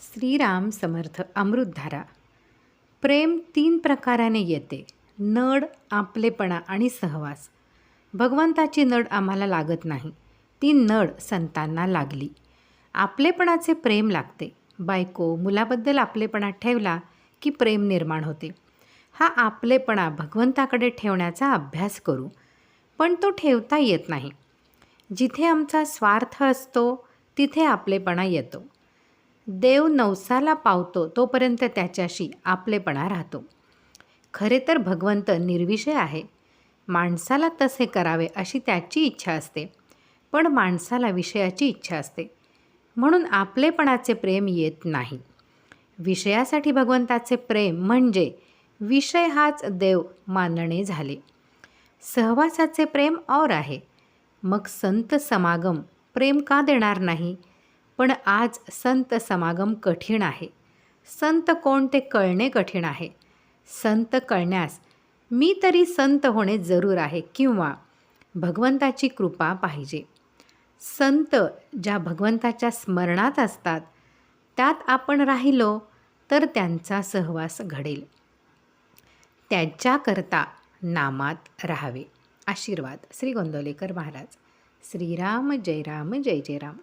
श्रीराम समर्थ अमृतधारा. प्रेम तीन प्रकाराने येते. नड आपलेपणा आणि सहवास. भगवंताची नड आम्हाला लागत नाही. ती नड संतांना लागली. आपलेपणाचे प्रेम लागते. बायको मुलाबद्दल आपलेपणा ठेवला की प्रेम निर्माण होते. हा आपलेपणा भगवंताकडे ठेवण्याचा अभ्यास करू. पण तो ठेवता येत नाही. जिथे आमचा स्वार्थ असतो तिथे आपलेपणा येतो. देव नवसाला पावतो तोपर्यंत त्याच्याशी आपलेपणा राहतो. खरे तर भगवंत निर्विषय आहे. माणसाला तसे करावे अशी त्याची इच्छा असते. पण माणसाला विषयाची इच्छा असते. म्हणून आपलेपणाचे प्रेम येत नाही. विषयासाठी भगवंताचे प्रेम म्हणजे विषय हाच देव मानणे झाले. सहवासाचे प्रेम और आहे. मग संत समागम प्रेम का देणार नाही? पण आज संत समागम कठीण आहे. संत कोण ते कळणे कठीण आहे. संत कळण्यास मी तरी संत होणे जरूर आहे किंवा भगवंताची कृपा पाहिजे. संत ज्या भगवंताच्या स्मरणात असतात त्यात आपण राहिलो तर त्यांचा सहवास घडेल. त्याच्याकरता नामात राहावे. आशीर्वाद श्री गोंदवलेकर महाराज. श्रीराम जय राम जय जय राम.